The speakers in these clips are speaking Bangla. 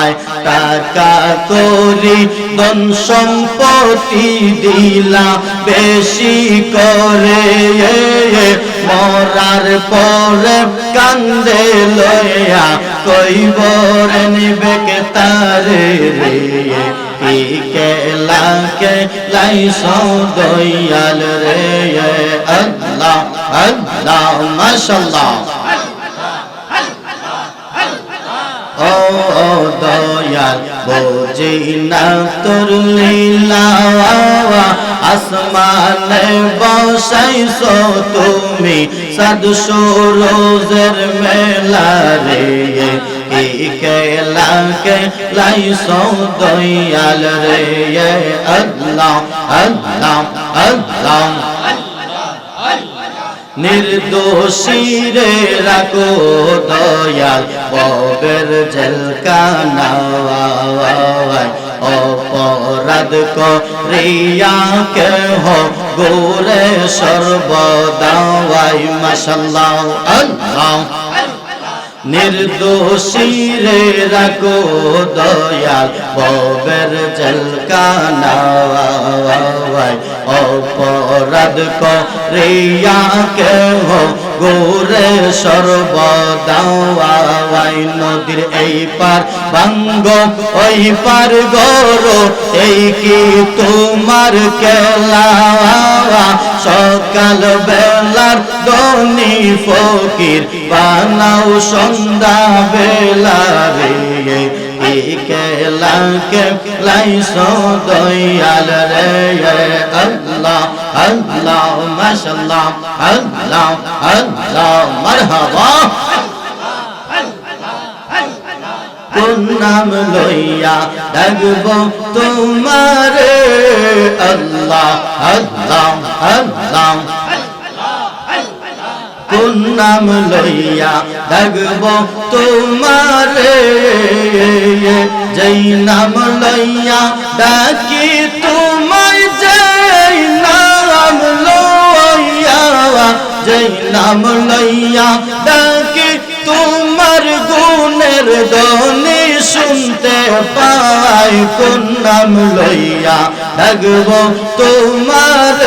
আয় টাকা করি ধন সম্পত্তি দিলা বেশি করে। মরার পরে কান্দে লয়া কইবর নিবে তারে রে। কেলা কে লাই দয়াল রে। আল্লাহ আল্লাহ, মাশাল্লাহ। ও দয়াল বোঝি না তোর লীলা। আসমানে বসাইছো তুমি সাদশো রোজের মেলা রে। কেলা কে লাইছো দয়াল রে। আল্লাহ আল্লাহ আল্লাহ। নির্দোষী রে রাখো দয়াল ববের জলকানা অপরাধ করিয়া কে গোরে সর্বদাওয়াই মাশাল্লাহ আল্লাহ। নির্দোষী রে রাখো দয়াল ববের জলকানা অপরাধ করিয়া কেহ গোরে সর্বদাওয়াই নদীর এই পার ভাঙ্গ, ওই পার গরো এই কি তোমার কেলা? সকাল বেলার দনি ফকির, বানাও সন্ধ্যা বেলা রে। কেলা কে লাইস দয়াল রে আল্লাহ। আল্লাহ মাশাল্লাহ আল্লাহ আল্লাহ, মারহাবা। কোন নাম লইয়া ডাকব তোমার? আল্লাহ আল্লাহ আল্লাহ। কোন নাম লইয়া ডাকব তোমার? যেই নাম লইয়া ডাকি তোমায় যেই নাম লইয়া ডাকি, তোমার গুণের দনি শুনতে পাই। কোন নাম লইয়া ডাকব তোমার?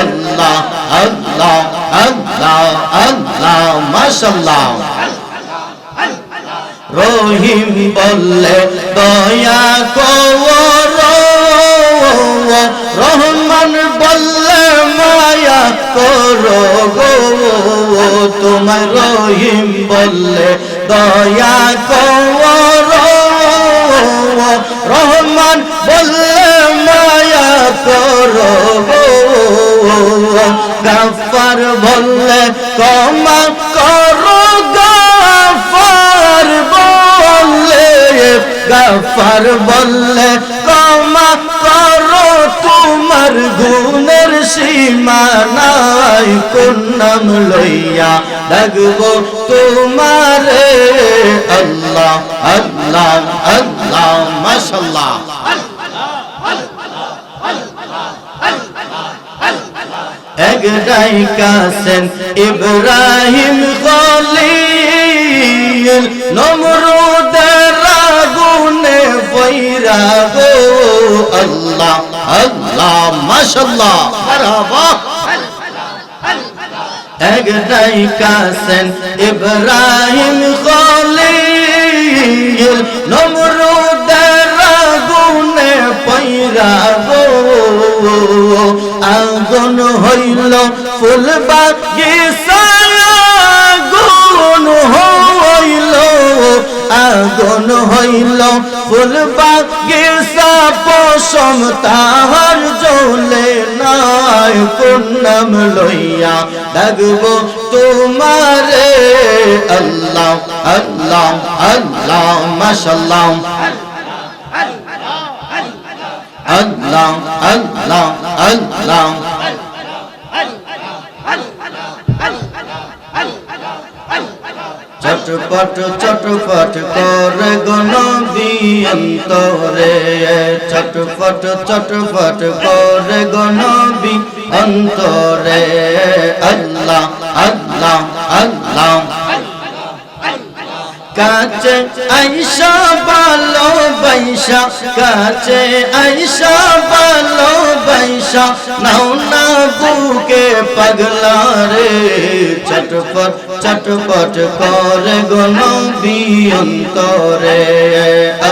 আল্লাহ আল্লাহ আল্লাহ আল্লাহ, মাশাল্লাহ। রহিম বললে, দয়া কর দয়া কর রহমান বললে মায়া করো। গাফার বললে কমা করো। গাফার বললে গাফার বললে কমা করো। তোমার গুণের সীমা নাই কোন নাম লইয়া লাগবো তোমার। আল্লাহ আল্লাহ আল্লাহ মাশাল্লাহ একটাই কাসেন ইব্রাহিম খলিল, নমরুদের আগুনে বৈরা গো। আল্লাহ আল্লাহ মাশাল্লাহ মারহাবা। একটাই কাসেন ইব্রাহিম খলিল, নমরুদের আগুনে গো। আগুন হইল ফুল বাগিচা আগুন হইল আগুন হইল ফুল পশম তাহার জলে নাই কোন নাম লইয়া ডাকব তোমারে। আল্লাহ আল্লাহ আল্লাহ, মাশাল্লাহ। আল্লাহ আল্লাহ আল্লাহ। চটপট চটপট করে গণবি অন্তরে। চটপট চটপট করে গণবি অন্তরে। আল্লাহ আল্লাহ আল্লাহ। কাছে আইসা বা আইসা কাছে আইসা ভালো বাইসা নাও না বুকে পাগলা রে, চটপট চটপট করে গনবি অন্তরে।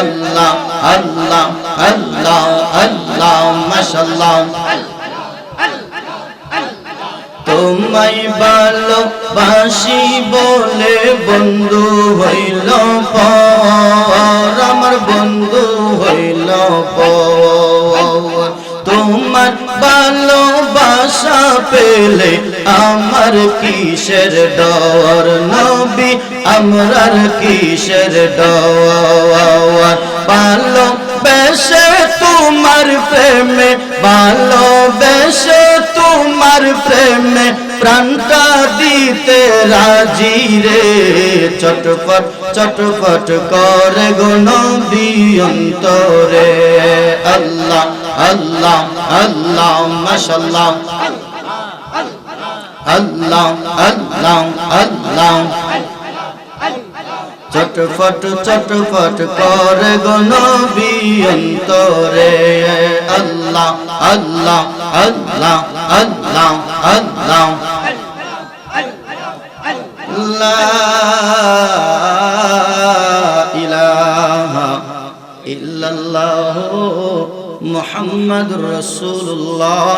আল্লাহ আল্লাহ আল্লাহ আল্লাহ মাশাল্লাহ তোমায় ভালোবাসি বলে বন্ধু হইল পর। আমার বন্ধু হইল পর। তোমার ভালোবাসা পেলে আমার কিসের ডর? নবী আমরার কিসের ডর? ভালো বেশে তোমার প্রেমে, ভালোবেসে তোমার প্রেমে প্রাণটা দিতে রাজি রে। চটপট চটপট করে গুণ অন্তরে। আল্লাহ আল্লাহ আল্লাহ মাশাল্লাহ আল্লাহ আল্লাহ আল্লাহ। চটফট চটফট করে গনবি অন্তরে। আল্লাহ আল্লাহ আল্লাহ আল্লাহ আল্লাহ। মুহাম্মাদুর রাসূলুল্লাহ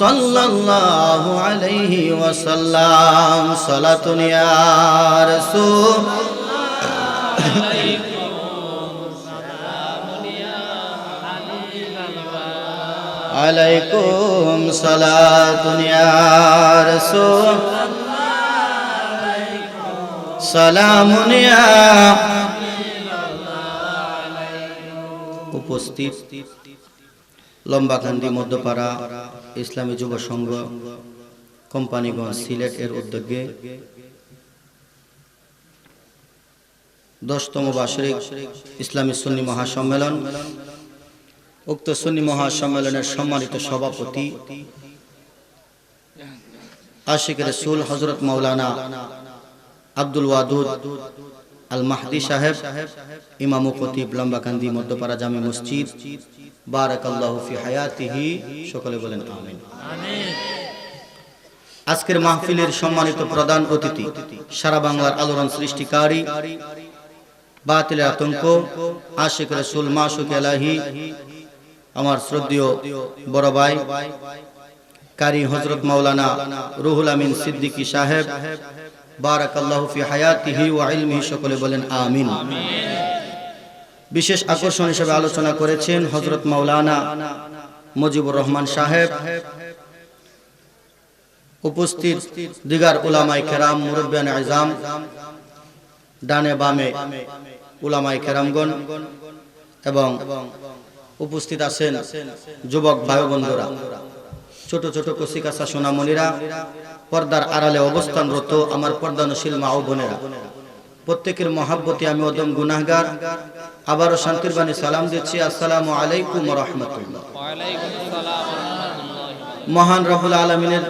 সাল্লাল্লাহু আলাইহি ওয়াসাল্লাম। সালাতুন ইয়া আলাইকুম সালাতুন ইয়া রাসূল। উপস্থিত লম্বাকান্দি মধ্যপাড়া ইসলামী যুব সংঘ কোম্পানিগঞ্জ সিলেট এর উদ্যোগে দশতম বার্ষিক ইসলামী সুন্নি মহাসম্মেলন। উক্ত সুন্নি মহাসম্মেলনের সম্মানিত সভাপতি আশিক রসুল হজরত মৌলানা আব্দুল ওয়াদুদ আল মাহদি সাহেব, ইমাম খতিব লম্বাকান্দি মধ্যপাড়া জামে মসজিদ, বারাকাল্লাহু ফি হায়াতিহি, সকলে বলেন আমিন। আজকের মাহফিলের সম্মানিত প্রধান অতিথি সারা বাংলার আলোড়ন সৃষ্টিকারী বাতিলের আতঙ্ক, আশিক রসুল মাসুক এলাহি, আমার শ্রদ্ধেয় বড় ভাই, কারি হজরত মাওলানা রুহুল আমিন সিদ্দিকী সাহেব, বারাকাল্লাহু ফি হায়াতিহি ওয়া ইলমিহি, সকলে বলেন আমিন। বিশেষ আকর্ষণ হিসেবে আলোচনা করেছেন হজরত মাওলানা মুজিবুর রহমান সাহেব। উপস্থিত দিগার উলামাই কেরাম মুরব্বিয়ান আজম, ডানে বামে উলামাই কেরামগণ এবং উপস্থিত আছেন যুবক ভাই বন্ধুরা ছোট ছোট কচিকাচা সোনামণিরা, পর্দার আড়ালে অবস্থানরত আমার পর্দানশীল মা ও বোনেরা। প্রত্যেকের মহাব্বতে আমি অদম গুনাহগার। আবারও শান্তির বাণী সালাম দিচ্ছি। আসসালামু আলাইকুম রহমতুল্লাহ। মহান রবুল আলমিনের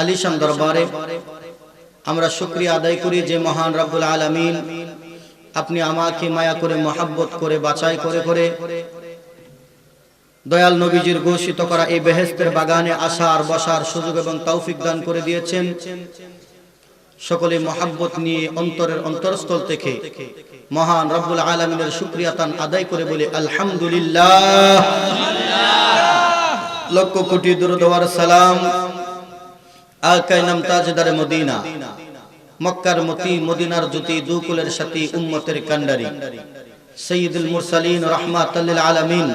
আলিশান দরবারে আমরা শুক্রিয়া আদায় করি যে মহান রব্বুল আলমিন আপনি আমাকে মায়া করে, মহাব্বত করে, বাছাই করে করে। দয়াল নবীজির ঘোষিত করা এই বেহেস্তের বাগানে আসার, বসার সুযোগ এবং তৌফিক দান করে দিয়েছেন। সকলে মহাব্বত নিয়ে অন্তরের অন্তরস্থল থেকে মহান রব্বুল আলমিনের শুক্রিয়া তান আদায় করে বলে, আলহামদুলিল্লাহ। লক্ষ কোটি দুরুদওয়ার সালাম। আকাই নাম তাজদারে মদিনা। মক্কার মতি মদিনার জ্যোতি দুকুলের সাথী উম্মতের কান্ডারি সৈয়দুল মুরসালিন রহমাতাল্লিল আলামিন,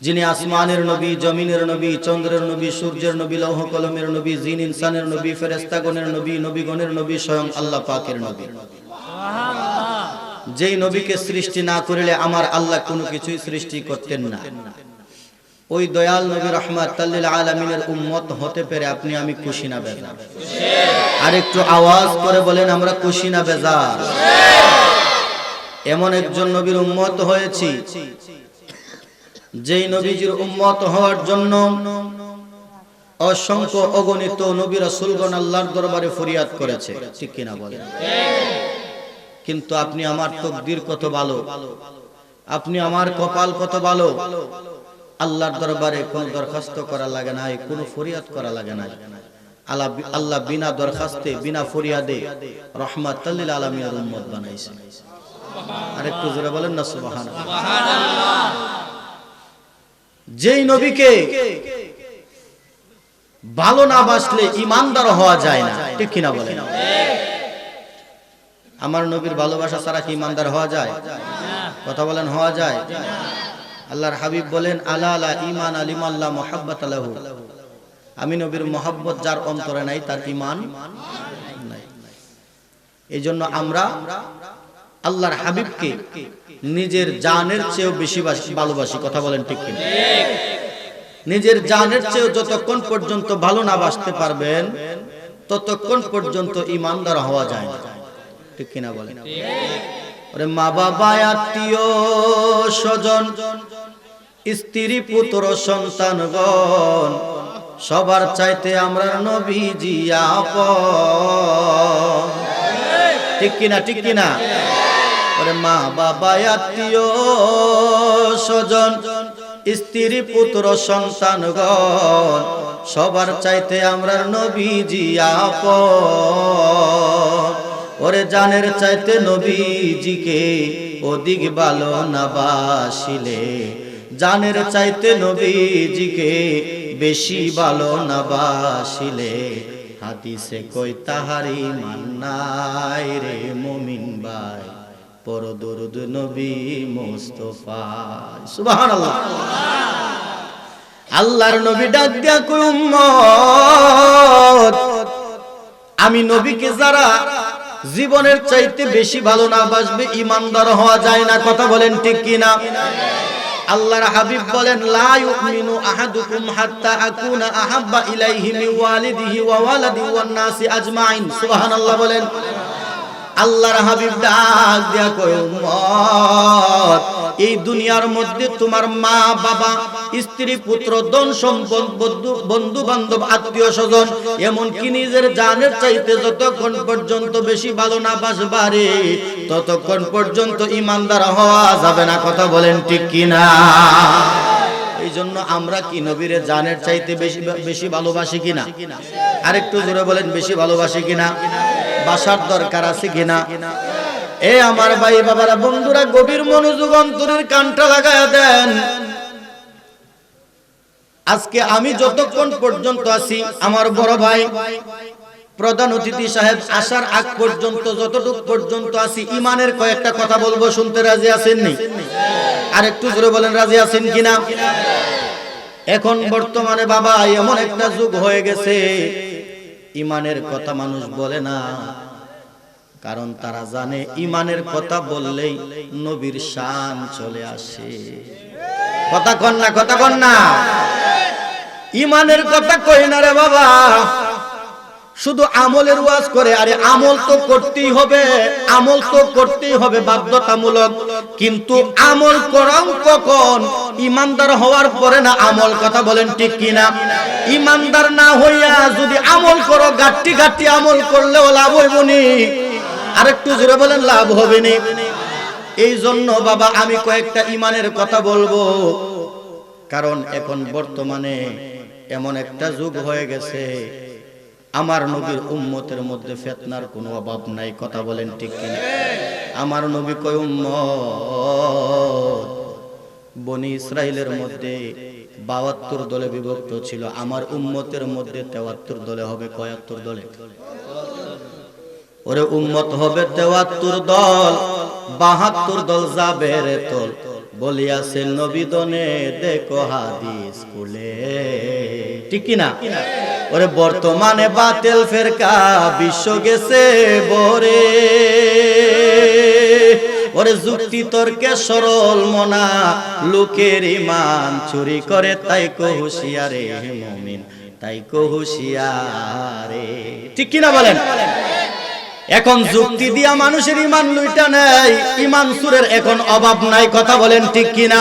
যিনি আসমানের নবী, জমিনের নবী, চন্দ্রের নবী, সূর্যের নবী, লৌহ কলমের নবী, জিন, ইনসানের নবী ফেরেস্তাগণের নবী, নবীগণের নবী, স্বয়ং আল্লাহ পাকের নবী। যেই নবীকে সৃষ্টি না করিলে আমার আল্লাহ কোনো কিছুই সৃষ্টি করতেন না। ওই দয়াল নবী রহমাত তাল্লিল আলমিনের উম্মত হতে পেরে আপনি, আমি খুশি না বেজার। আর একটু আওয়াজ করে বলেন, আমরা খুশি না বেজার। এমন একজন নবীর উম্মত হয়েছি, যেই নবীজির উম্মত হওয়ার জন্য অসংখ্য অগণিত নবী রাসূলগণ আল্লাহর দরবারে ফরিয়াদ করেছে। ঠিক কিনা বলেন? কিন্তু আপনি আমার তকদির কত ভালো, আপনি আমার কপাল কত ভালো আল্লাহর দরবারে কোনো দরখাস্ত করা লাগে না কোনো ফরিয়াদ করা লাগে না আল্লাহ আল্লাহ বিনা দরখাস্তে, বিনা ফরিয়াদে রহমাত আলমিয়ার উম্মত বানাইছে। আর একটু জোরে বলেন না সুবাহান যেই নবীকে ভালো না বাসলে ইমানদার হওয়া যায় না, ঠিক কিনা বলেন? আমার নবীর ভালোবাসা ছাড়া কি ইমানদার হওয়া যায়? কথা বলেন, হওয়া যায়? আল্লাহর হাবিব বলেন, আলা আলা ইমান আলিম আল্লাহ মোহাব্বত আলাহু আমি নবীর মোহাব্বত যার অন্তরে নাই, তার ইমান এই জন্য আমরা আল্লাহর হাবিবকে নিজের জানের চেয়েও বেশি ভালোবাসি। কথা বলেন ঠিক নিজের জানের চেয়েও যতক্ষণ পর্যন্ত ভালো না বাসতে পারবেন, ততক্ষণ পর্যন্ত ইমানদার হওয়া যায় না। ঠিক কিনা বলেন? মা বাবা আত্মীয় স্বজন স্ত্রী, পুত্র, সন্তানগণ, সবার চাইতে আমরা নবীজি আপন। ঠিক কিনা ঠিক কিনা? মা, বাবা, আত্মীয়, স্বজন, স্ত্রী, পুত্র, সন্তানগণ, সবার চাইতে আমরা নবীজি আপন। ওরে জানের চাইতে নবীজিকে অধিক ভালো না বাসিলে। জানের চাইতে নবীজিকে বেশি ভালো না বাসিলে হাদিসে কই তাহারি মান্নাই রে মুমিন ভাই? পর দরুদ নবী মোস্তফা। সুবহানাল্লাহ। আল্লাহর নবী ডাক দিয়া কই, উম্মত, আমি নবীকে যারা জীবনের চাইতে বেশি ভালো না বাসবে ইমানদার হওয়া যায় না। কথা বলেন ঠিক কিনা? আল্লাহর হাবিব বলেন, লা ইউমিনু আহাদুকুম হাত্তা আকুনা আহাব্বা ইলাইহি মিন ওয়ালিদিহি ওয়া ওয়ালাদিহি ওয়ান নাসি আজমাইন। সুবহানাল্লাহ বলেন, আল্লাহর হাবিব ডাক দিয়া কয়, উম্মত, এই দুনিয়ার মধ্যে তোমার মা বাবা স্ত্রী, পুত্র, ধন সম্পদ, বন্ধু- বন্ধু বান্ধব আত্মীয় স্বজন, এমনকি নিজের জানের চাইতে যতক্ষণ পর্যন্ত বেশি ভালো না বাসবারে ততক্ষণ পর্যন্ত ইমানদার হওয়া যাবে না, কথা বলেন ঠিক কিনা? জন্য আমরা কি নবীরে জানের চাইতে বেশি বেশি ভালোবাসি কিনা? আরেকটু জোরে বলেন, বেশি ভালোবাসি কিনা? বাসার দরকার আছে কিনা? এ আমার ভাই বাবারা, বন্ধুরা, গভীর মনোযোগ অন্তরের কানটা লাগায়া দেন। আজকে আমি যতক্ষণ পর্যন্ত আছি, আমার বড় ভাই, প্রধান অতিথি সাহেব, আসার আগ পর্যন্ত, যতটুক পর্যন্ত আছি, ইমানের কয়েকটা কথা বলব, শুনতে রাজি আছেননি? আর একটু জোরে বলেন, রাজি আছেন কিনা? এখন বর্তমানে বাবা, এমন একটা যুগ হয়ে গেছে, ইমানের কথা মানুষ বলে না। কারণ তারা জানে, ইমানের কথা বললেই নবীর শান চলে আসে। কথা কন না, কথা কন না। ইমানের কথা কই না রে বাবা? শুধু আমলের ওয়াজ করে, আরে আমল তো করতেই হবে, আমল তো করতেই হবে, বাধ্যতামূলক। কিন্তু আমল করাও কখন? ইমানদার হওয়ার পরে না আমল কথা বলেন ঠিক কিনা? ইমানদার না হইয়া যদি আমল করো গাট্টি গাট্টি আমল করলেও লাভ হইব নি। আরেকটু জোরে বলেন, লাভ হবে নি। এই জন্য বাবা, আমি কয়েকটা ইমানের কথা বলব। কারণ এখন বর্তমানে এমন একটা যুগ হয়ে গেছে। আমার নবীর উম্মতের মধ্যে ফেতনার কোনো অভাব নাই, কথা বলেন ঠিক কিনা? আমার নবী কয়, উম্মত, বনি ইসরায়েলের মধ্যে বাহাত্তর দলে বিভক্ত ছিল, আমার উম্মতের মধ্যে তেয়াত্তর দলে হবে কয়াত্তর দলে? ওরে উম্মত হবে তেয়াত্তর দল, বাহাত্তর দল যাবে রে তোল বলিয়াছে নবীদনে দেখো হাদিস কুলে ঠিক কি না? ওরে, বর্তমানে বাতেল ফেরকা বিশ্ব গেছে বরে ওরে, যুক্তি তর্কে সরল মনা, লোকের ইমান চুরি করে, তাই কো হুশিয়ারে মুমিন, তাই কো হুশিয়ারে। ঠিক কি না বলেন? এখন যুক্তি দিয়া মানুষের ইমান লুইটা নেই। ইমান সুরের এখন অভাব নাই কথা বলেন ঠিক কিনা?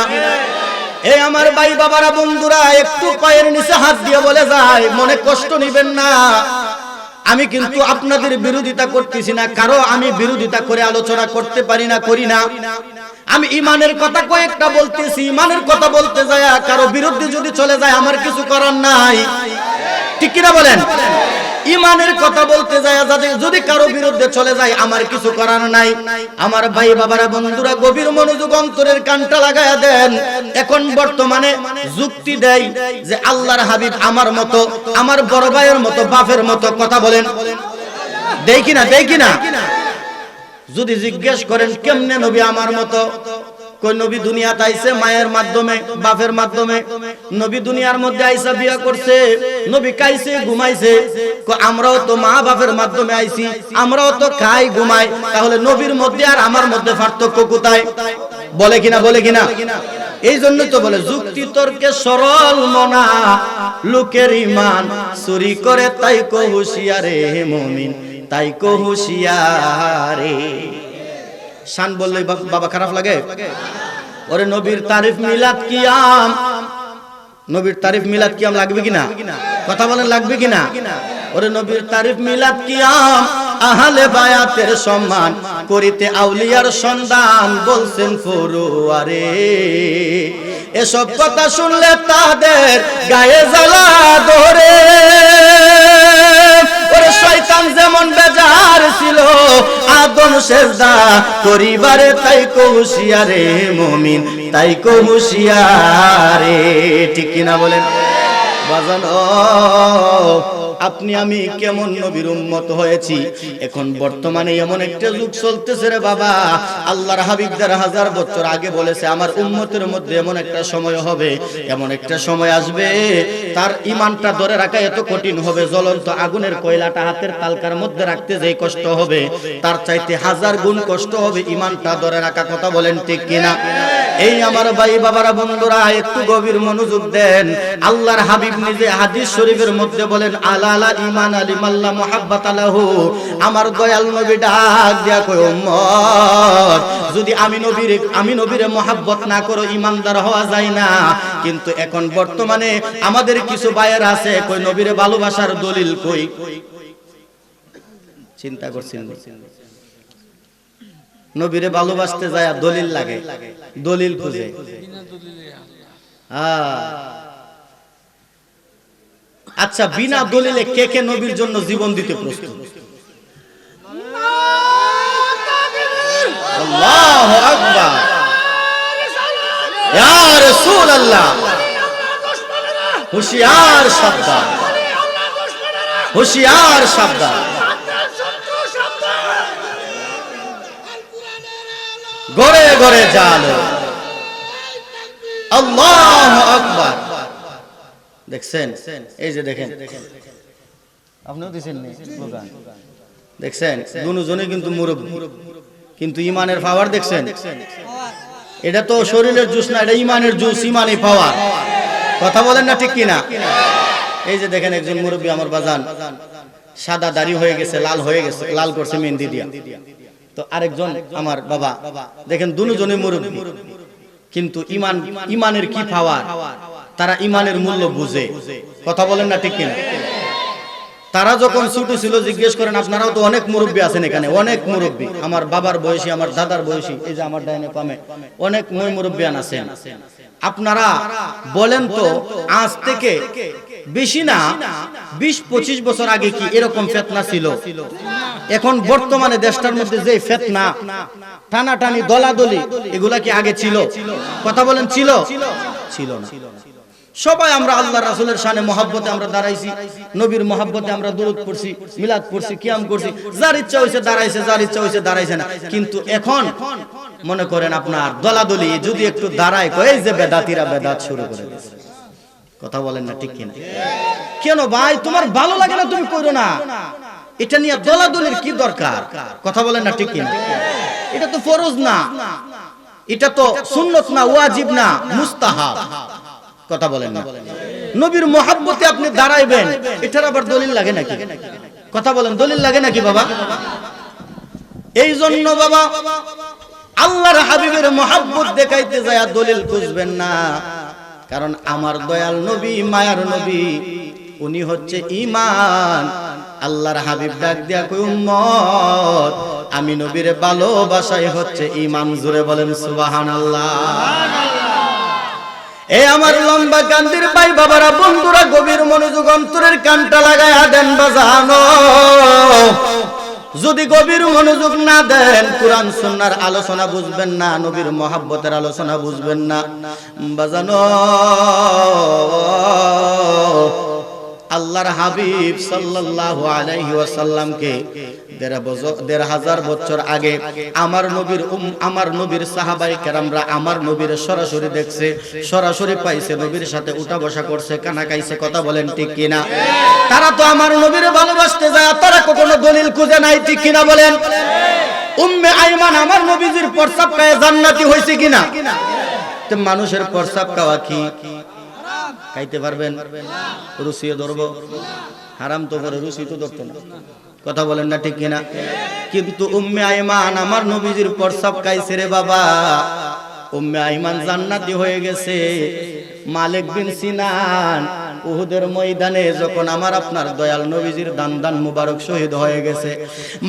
এই আমার ভাই বাবারা বন্ধুরা একটু পায়ের নিচে হাত দিয়ে বলে যায় মনে কষ্ট নিবেন না। আমি কিন্তু আপনাদের বিরোধিতা করতেছি না কারও আমি বিরোধিতা করে আলোচনা করতে পারি না করি না। আমি ইমানের কথা কয়েকটা বলতেছি ইমানের কথা বলতে যায় কারও বিরুদ্ধে যদি চলে যায় আমার কিছু করার নাই। ঠিক কিনা বলেন? ইমানের কথা বলতে যায় যদি কারও বিরুদ্ধে চলে যায়, আমার কিছু করার নাই। আমার ভাই বাবারা, বন্ধুরা, গভীর মনোযোগ, অন্তরের কানটা লাগায়া দেন। এখন বর্তমানে যুক্তি দেয় যে আল্লাহর হাবিব আমার মতো, আমার বড় ভাইয়ের মতো, বাপের মতো কথা বলেন। দেই কিনা? দেই কিনা? যদি জিজ্ঞেস করেন, কেমনে নবী আমার মতো? কই, নবী দুনিয়াতে আইছে মায়ের মাধ্যমে, বাপের মাধ্যমে? নবী দুনিয়ার মধ্যে আইসা বিয়া করছে, নবী খাইছে, ঘুমাইছে। আমরাও তো মা বাপের মাধ্যমে আইছি, আমরাও তো খাই, ঘুমাই, তাহলে নবীর মধ্যে আর আমার মধ্যে পার্থক্য কোথায়? বলে কিনা বলে কিনা? এই জন্য তো বলে, যুক্তি তর্কে সরল মনা, লোকের ইমান, চুরি করে তাই কো হুশিয়ারে মমিন, তাই কো হুশিয়ারে। শান বললে বাবা খারাপ লাগে। ওরে নবীর তারিফ মিলাদ কিয়াম। নবীর তারিফ মিলাদ কিয়াম লাগবে কিনা? কথা বলেন, লাগবে কিনা? ওরে নবীর তারিফ মিলাদ কিয়াম। আহলে বায়াতের সম্মান করিতে আউলিয়ার সন্ধান বলছেন ফরুয়ারে। এসব কথা শুনলে তাদের গায়ে জ্বালা ধরে। শয়তান যেমন বেজার ছিল, আদম সেজদা করিবারে তাই কৌশিয়ারে মমিন, তাই কৌশিয়ারে। ঠিক কিনা বলেন? বাজান আপনি, আমি কেমন নবীর উম্মত হয়েছি? এখন বর্তমানে এমন একটা যুগ চলতেছে রে বাবা। আল্লাহর হাবিব যারা হাজার বছর আগে বলেছে, আমার উম্মতের মধ্যে এমন একটা সময় হবে, এমন একটা সময় আসবে। তার ইমানটা ধরে রাখা এত কঠিন হবে, জ্বলন্ত আগুনের কয়লাটা হাতের তালকার মধ্যে রাখতে যে কষ্ট হবে, তার চাইতে হাজার গুণ কষ্ট হবে ইমানটা ধরে রাখা, কথা বলেন ঠিক কিনা? এই আমার ভাই বাবারা, বন্ধুরা, একটু গভীর মনোযোগ দেন। আল্লাহর হাবিব নিজে হাদিস শরীফের মধ্যে বলেন, আলা আলা ইমান আলী মাল্লা মোহাব্বত আলাহু আমার দয়াল নবী ডাক দিয়া কই উম্মত, যদি আমি নবীর, আমি নবীরে মোহাব্বত না করো ইমানদার হওয়া যায় না। কিন্তু এখন বর্তমানে আমাদের কিছু বায়ের আছে কই নবীরে ভালোবাসার দলিল কই? চিন্তা করছেন নবীরে ভালোবাসতে যায় দলিল লাগে। দলিল খুঁজে। আহ। আচ্ছা বিনা দলিলে কে কে নবীর জন্য জীবন দিতে প্রস্তুত? আল্লাহু আকবার। ইয়া রাসূলুল্লাহ। হুশিয়ার শব্দ হুশিয়ার শব্দ গড়ে গড়ে জালো। আল্লাহ আকবার। দেখছেন? এই যে দেখেন। আপনিও দিছেন নি স্লোগান? দেখছেন? দুজনে কিন্তু মুরব্বী। কিন্তু ইমানের পাওয়ার দেখছেন? এটা তো শরীরের জুস না এটা ইমানের জুস ইমানি পাওয়ার কথা বলেন না ঠিক কিনা? এই যে দেখেন একজন মুরব্বী আমার বাজান। সাদা দাড়ি হয়ে গেছে লাল হয়ে গেছে লাল করছে মেহেন্দি দিয়া। তো আরেকজন আমার বাবা। দেখেন দুজনে মুরব্বী। কিন্তু ইমান ইমানের কি পাওয়ার তারা ইমানের মূল্য বুঝে। কথা বলেন না ঠিক কিনা? তারা যখন ছোট ছিল, জিজ্ঞেস করেন, আপনারাও তো অনেক মুরব্বী আছেন এখানে, অনেক মুরব্বী। আমার বাবার বয়সী, আমার দাদার বয়সী, এই যে আমার ডাইনে পামে, অনেক মই মুরব্বিয়ান আছেন। আপনারা বলেন তো, আজ থেকে বেশি না, বিশ পঁচিশ বছর আগে কি এরকম ফেতনা ছিল? এখন বর্তমানে দেশটার মধ্যে যে ফেতনা, টানাটানি, দলাদলি, এগুলা কি আগে ছিল? কথা বলেন, ছিল? ছিল না। সবাই আমরা আল্লাহ রাসুলের শানে মহাব্বতে আমরা দাঁড়াইছি, নবীর মহাব্বতে আমরা দূরত পড়ছি, মিলাদ পড়ছি, কিয়াম করছি। যার ইচ্ছা হয়েছে দাঁড়াইছে, যার ইচ্ছা হয়েছে দাঁড়াইছে না। কিন্তু এখন মনে করেন আপনার দলাদলি যদি একটু দাঁড়ায়, কয়ে যে বেদাতিরা বেদাত শুরু করে দিয়েছে। কথা বলেন না, ঠিক কিনা? কেন ভাই, তোমার ভালো লাগে না, তুমি করো না। এটা নিয়ে দলাদলির কি দরকার? কথা বলেন না, ঠিক কিনা? এটা তো ফরজ না। এটা তো সুন্নত না, ওয়াজিব না, মুস্তাহাব। কথা বলেন না। নবীর মহাব্বতে আপনি দাঁড়াইবেন, এটার আবার দলিল লাগে নাকি? কথা বলেন, দলিল লাগে নাকি বাবা? এই জন্য বাবা, আল্লাহর হাবিবের মহাব্বত দেখাইতে যায় দলিল খুঁজবেন না। কারণ আমার দয়াল নবী, মায়ার নবী, উনি হচ্ছে ইমান আল্লাহর হাবিব ডাক দিয়া কই উম্মত, আমি নবীর ভালোবাসাই হচ্ছে ইমান জুড়ে বলেন, সুবহানাল্লাহ। এ আমার লম্বা কান্দির ভাই বাবারা, বন্ধুরা, গভীর মনোযোগ অন্তরের কানটা লাগায় দেন বাজানো। যদি গভীর মনোযোগ না দেন, কোরআন সুন্নার আলোচনা বুঝবেন না, নবীর মহাব্বতের আলোচনা বুঝবেন না। বাজানো। আল্লাহর হাবিব সাল্লাল্লাহু আলাইহি ওয়াসাল্লামকে দেড় হাজার বছর আগে আমার নবীর উম আমার নবীর সাহাবাই কেরামরা আমার নবীর সরাসরি দেখছে, সরাসরি পাইছে, নবীর সাথে উঠা বসা করছে, কানা কথা বলেন ঠিক কিনা? তারা তো আমার নবীর ভালোবাসতে যায়, তারা কখনো দলিল খুঁজে নাই, ঠিক কিনা বলেন? উম্মে আইমান, আমার নবীজির প্রস্তাব জান্নাতি হয়েছে কিনা? মানুষের প্রস্তাব খাওয়া কি? খাইতে পারবেন, রুচিও ধরব। হারাম তো করে রুসি তো ধরতো না। কথা বলেন না ঠিক কিনা? কিন্তু উম্মে আইমান, আমার নবীজির প্রস্তাব কাইছে রে বাবা। উম্মে আইমান জান্নাতি হয়ে গেছে। মালিক বিন সিনান উহুদের ময়দানে যখন আমার আপনার দয়াল নবীজির দান দান মুবারক শহীদ হয়ে গেছে,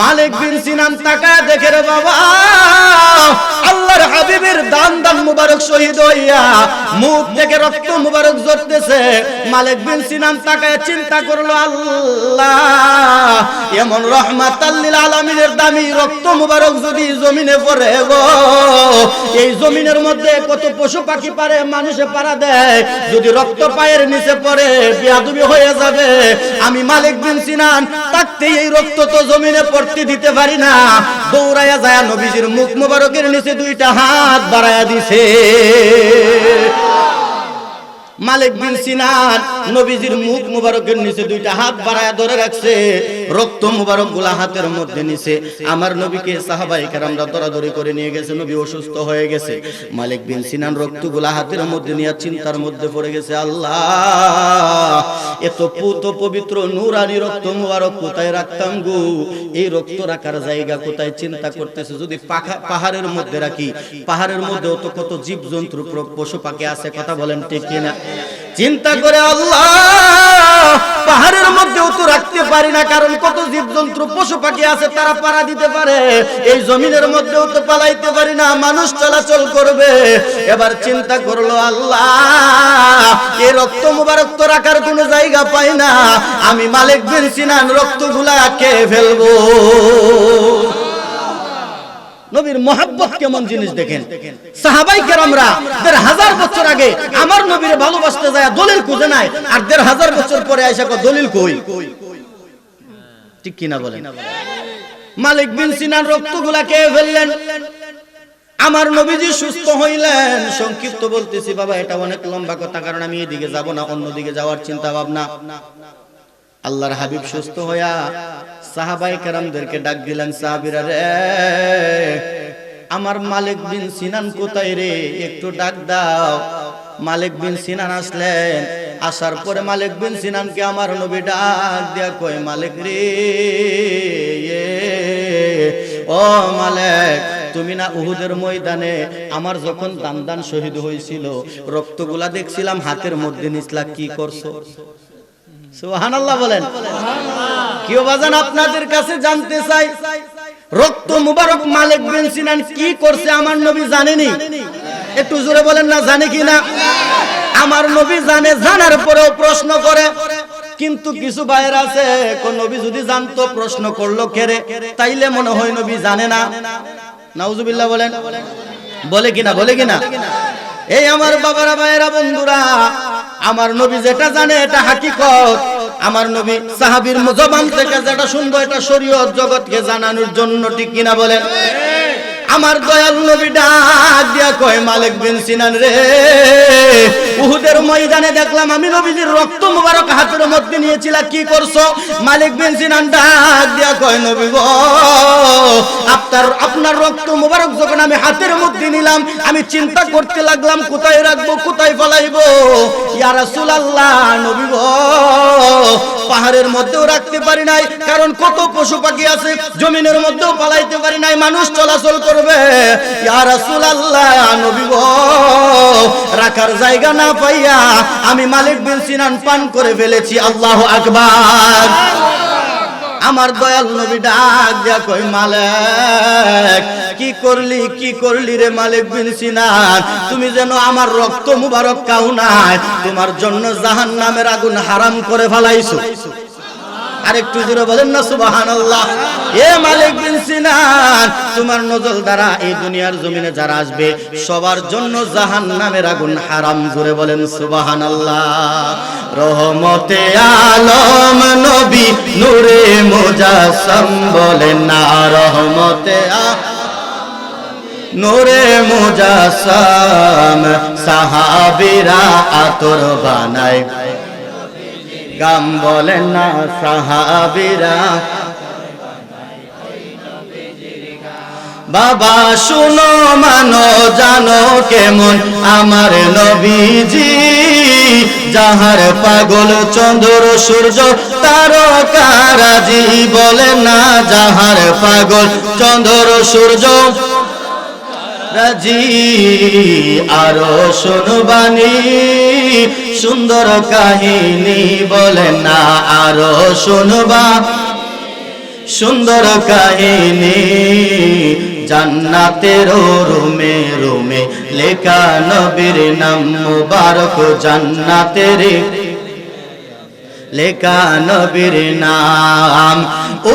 মালিক বিন সিনান তাকায় দেখে রে বাবা, আল্লাহর হাবিবের দান দান মুবারক শহীদ হইয়া মুখ থেকে রক্ত মুবারক ঝরতেছে। মালিক বিন সিনান তাকায় চিন্তা করল, আল্লাহ, এমন রহমাত আল্লিল আলামিনের দামি রক্ত মুবারক যদি জমিনে পড়ে গো, এই জমিনের মধ্যে কত পশু পাখি পারে, মানুষে পারা দেয়, যদি রক্ত পায়ের নিচে পড়ে বিয়াদুবি হয়ে যাবে। আমি মালিক বিন সিনান থাকতে এই রক্ত তো জমিনে পড়তে দিতে পারি না। দৌড়াইয়া যায় নবীজির মুখ মুবারকের নিচে দুইটা হাত বাড়ায়া দিছে। মালিক বিন সিনান, নবীজির মুখ মুবারকের নিচে দুইটা হাত বাড়ায়া ধরে রাখছে, রক্ত মুবারকগুলা হাতের মধ্যে নিছে। আমার নবীকে সাহাবাই কেরামরা দরাদরি করে নিয়ে গেছে, নবী অসুস্থ হয়ে গেছে। মালিক বিন সিনান রক্তগুলা হাতের মধ্যে নিয়ে চিন্তার মধ্যে পড়ে গেছে, আল্লাহ, এত পুত পবিত্র নুরানি রক্ত মুবারক কোথায় রাখতাম গো? এই রক্ত রাখার জায়গা কোথায়? চিন্তা করতেছে, যদি পাহাড়ের মধ্যে রাখি, পাহাড়ের মধ্যে অত কত জীব জন্তু পশু পাখি আছে, কথা বলেন ঠিক কিনা? চিন্তা করে আল্লাহ, পাহাড়ের মধ্যেও তো রাখতে পারি না, কারণ কত জীবজন্তু, পশু পাখি আছে, তারা পাড়া দিতে পারে। এই জমিনের মধ্যেও তো পালাইতে পারি না, মানুষ চলাচল করবে। এবার চিন্তা করল আল্লাহ, এই রক্ত মুবারক তো রাখার কোনো জায়গা পাই না। আমি মালিক বিন সিনান রক্তগুলা কে ফেলব। নবীর মহাব্বত কেমন জিনিস দেখেন? সাহাবাই কেরামরা দেড় হাজার বছর আগে আমার নবীর ভালোবাসতে যায় দলিল খুঁজে নাই আর দেড় হাজার বছর পরে আইসা কয়, দলিল কই? ঠিক কিনা বলেন? মালিক বিন সিনান রক্তগুলা খেয়ে ফেললেন? আমার নবীজি সুস্থ হইলেন। সংক্ষিপ্ত বলতেছি বাবা এটা অনেক লম্বা কথা কারণ আমি এদিকে যাব না অন্যদিকে যাওয়ার চিন্তা ভাবনা আল্লাহর হাবিব সুস্থ হইয়া সাহাবাই কেরামদেরকে ডাক দিলেন, সাহাবিরা রে, আমার মালিক বিন সিনান কোথায় রে? একটু ডাক দাও। মালিক বিন সিনান আসলেন। আসার পরে মালিক বিন সিনানকে আমার নবী ডাক দিয়া কয়, মালিক রে ও মালিক, তুমি না উহুদের ময়দানে আমার যখন দান দান শহীদ হয়েছিল, রক্তগুলা দেখছিলাম, হাতের মধ্যে নিচলা কি করছ? বলেন। বাজান আপনাদের কাছে জানতে চাই রক্ত মুবারক মালিক বিন সিনান কি করছে আমার নবী জানেনি? একটু জোরে বলেন না, জানে কি না? আমার নবী জানে, জানার পরেও প্রশ্ন করে। কিন্তু কিছু বাইরে আছে কোন নবী যদি জানতো, প্রশ্ন করল কেরে তাইলে মনে হয় নবী জানে না। নাউজুবিল্লাহ বলেন। বলে কিনা বলে কিনা এই আমার বাবারা, ভাইয়েরা, বন্ধুরা, আমার নবী যেটা জানে এটা হাকিকত। আমার নবী সাহাবির জবান থেকে যেটা শুনব এটা শরীয়ত জগৎকে জানানোর জন্য ঠিক কিনা বলেন? আমার দয়াল নবী ডাক দিয়া কয়, মালিক বিন সিনান রে। উহুদের ময়দানে দেখলাম আমি নবীজির রক্ত মুবারক হাতের মধ্যে নিয়েছিলাম কি করছ? মালিক বিন সিনান ডাক দিয়া কয়, নবী গো, আপনার আপনার রক্ত মুবারক যখন আমি হাতের মধ্যে নিলাম, আমি চিন্তা করতে লাগলাম, কোথায় রাখব, কোথায় ফলাইবো? ইয়া রাসূলুল্লাহ, নবী গো, পাহাড়ের মধ্যেও রাখতে পারি নাই, কারণ কত পশু পাখি আছে, জমিনের মধ্যেও পালাইতে পারি নাই, মানুষ চলাচল করবে নবী রাখার জায়গা না পাইয়া আমি মালিক বিন সিনান পান করে ফেলেছি, আল্লাহু আকবার। আমার দয়াল নবী ডাক দিয়া কই মালিক, কি করলি কি করলি রে মালিক বিন সিনান? তুমি যেন আমার রক্ত মুবারক কাউ নাই, তোমার জন্য জাহান্নামের আগুন হারাম করে ফেলাইছো। আর একটু জোরে বলেন না, সুবহানাল্লাহ। এ মালিক বিন সিনান, তোমার নজর দ্বারা এই দুনিয়ার জমিনে যারা আসবে, সবার জন্য জাহান্নামের আগুন হারাম, জোরে বলেন সুবহানাল্লাহ। রহমতে আলম নবী নূরে মুজাসসাম বলেন না, রহমতে নূরে মুজাসসাম সাহাবীরা আতর বানায়। গাম বলেন না সাহাবিরা। বাবা, শুনো, মানো, জানো কেমন আমার নবীজি। যাহার পাগল চন্দ্র, সূর্য তার তারকারাজি বলে না, যাহার পাগল চন্দ্র, সূর্য রাজি, আরও শুনবানি সুন্দর কাহিনী বলে না, আরও শুনবা। সুন্দর কাহিনী, জান্নাতের রুমে রুমে লেখা নবীর নাম মুবারক, জান্নাতের লেখা নবীর নাম।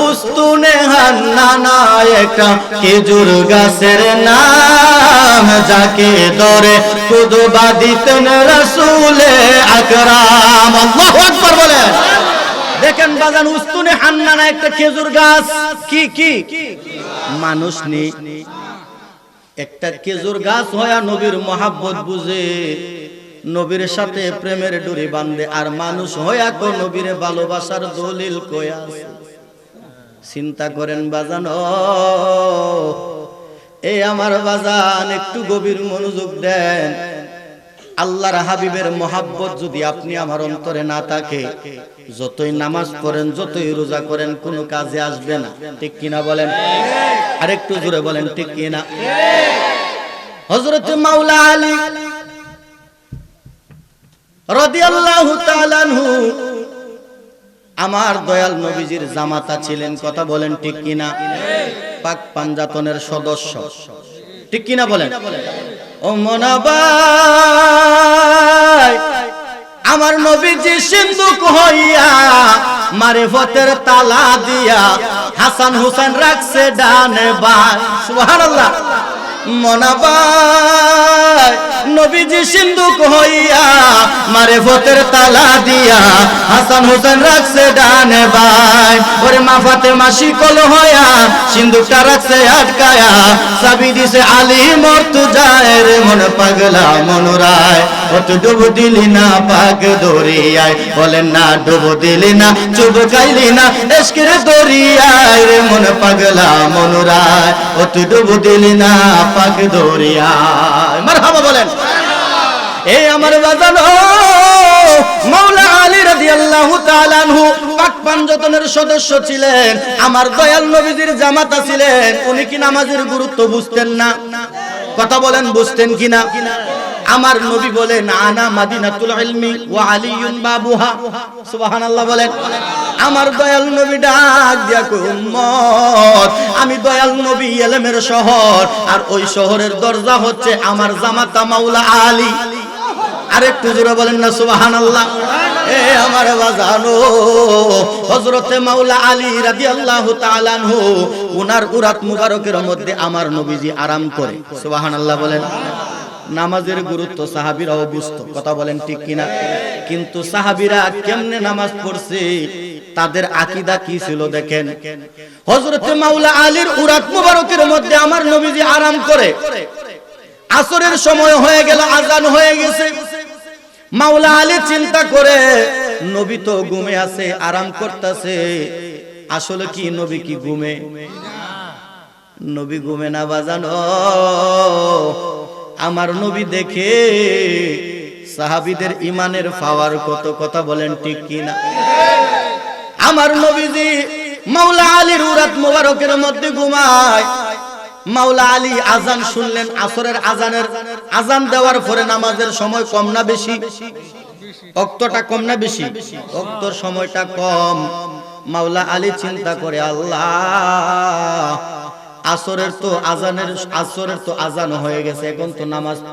উস্তুনে হান্নানা একটা খেজুর গাছের নাম, যাকে ধরে কুদবা দিতেন রসুলে আকরাম। আল্লাহু আকবার বলেন। দেখেন বাজান, উস্তুনে হান্নানা একটা খেজুর গাছ। কি কি? মানুষ নেই একটা খেজুর গাছ হয়া নবীর মহাব্বত বুঝে। নবীর সাথে প্রেমের ডুরি বান্ধে আর মানুষ হয়া কো নবীর ভালোবাসার দলিল কয়া চিন্তা করেন বাজান এই আমার বাজান, একটু গভীর মনোযোগ দেন। আল্লাহর হাবিবের মহাব্বত যদি আপনি আমার অন্তরে না থাকে, যতই নামাজ পড়েন যতই রোজা করেন, কোনো কাজে আসবে না। ঠিক কিনা বলেন? আরেকটু জোরে বলেন, ঠিক কিনা? হজরত মাওলা আলী আমার দয়াল নবীজির জামাতা ছিলেন, কথা বলেন ঠিক কিনা? পাক পাঞ্জাতনের সদস্য। ঠিক কিনা বলেন? ও মনাবাই আমার নবীজি সিন্ধুক হইয়া মারিফতের তালা দিয়া হাসান হুসেন রাখছে ডানে বাই সুবহানাল্লাহ। মনাবাই নবীজি সিন্ধুক হইয়া মারে ফতের তালা দিয়া হাসান হোসেন রাখছে ডানে বাই ওরে মা ফাতেমা শিকল হইয়া সিন্ধুকটা রাখছে আটকায়া। সাবি দিছে আলী মর্তু যায় রে মন পাগলা মনোরায়। অত ডুব দিলি না পাক দরিয়ায়। বলেন না ডুব দিলি না চুব খাইলি না, এসকের দরিয়ায় রে মন পাগলা মনোরায়। অত ডুব দিলি না পাক দরিয়ায় মারহাবা বলেন। এই আমার বাজানো আলী রাদিয়াল্লাহু তাআলা পাক সদস্য ছিলেন, আমার দয়াল নবীজির জামাতা ছিলেন, উনি কি নামাজের গুরুত্ব বুঝতেন না? কথা বলেন, বুঝতেন কিনা? আমার নবী বলেন আনা মাদিনাতুল ইলমি ওয়া আলিয়ুন বাবুহা। সুবহানাল্লাহ বলেন আমার দয়াল নবী ডাক দিয়া কই উম্মত আমি দয়াল নবী ইলমের শহর আর ওই শহরের দরজা হচ্ছে আমার জামাতা মাওলা আলী। আর একটু জোরে বলেন না সুবহানাল্লাহ। এ আমার বাজানো হযরতে মাওলা আলী রাদিয়াল্লাহু তাআলা আনহু উনার উরাত মুবারকের মধ্যে আমার নবীজি আরাম করে। সুবহানাল্লাহ বলেন। নামাজের গুরুত্ব সাহাবীরাও বুঝতো। কথা বলেন ঠিক কিনা? কিন্তু সাহাবিরা কেমনে নামাজ পড়ছে? তাদের আকিদা কি ছিল দেখেন। হযরতে মাওলা আলীর উরাত মুবারকের মধ্যে আমার নবীজি আরাম করে। আসরের সময় হয়ে গেল, আজান হয়ে গেছে। মাওলা আলী চিন্তা করে, নবী তো ঘুমে আছে, আরাম করতেছে। আসলে কি নবী কি ঘুমে? নবী ঘুমে না বাজানো। আমার নবী দেখে সাহাবিদের ইমানের পাওয়ার কত কথা বলেন ঠিক কিনা? আমার নবীজি মাওলা আলীর উরাত মুবারকের মধ্যে ঘুমায়। মাওলা আলী আজান শুনলেন আসরের আজানের আজান দেওয়ার পরে নামাজের সময় কম না বেশি? অক্তটা কম না বেশি? অক্তর সময়টা কম। মাওলা আলী চিন্তা করে আল্লাহ আসরের তো আজানের আসরের তো আজান হয়ে গেছে এখন তো নামাজ